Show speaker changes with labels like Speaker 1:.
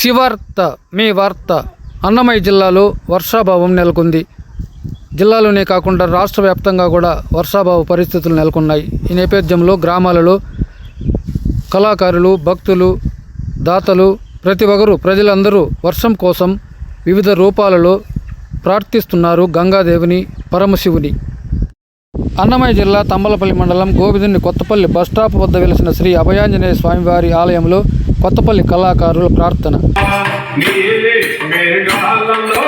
Speaker 1: శివార్త మీ వార్త అన్నమయ్య జిల్లాలో వర్షాభావం నెలకొంది. జిల్లాలోనే కాకుండా రాష్ట్ర వ్యాప్తంగా కూడా వర్షాభావ పరిస్థితులు నెలకొన్నాయి. ఈ నేపథ్యంలో గ్రామాలలో కళాకారులు భక్తులు దాతలు ప్రతి ఒక్కరు ప్రజలందరూ వర్షం కోసం వివిధ రూపాలలో ప్రార్థిస్తున్నారు గంగాదేవిని పరమశివుని. అన్నమయ్య జిల్లా తంబలపల్లి మండలం గోవిందుని కొత్తపల్లి బస్టాప్ వద్ద వెలిసిన శ్రీ అభయాంజనేయ స్వామివారి ఆలయంలో కొత్తపల్లి కళాకారుల ప్రార్థన.
Speaker 2: మేఘాలలో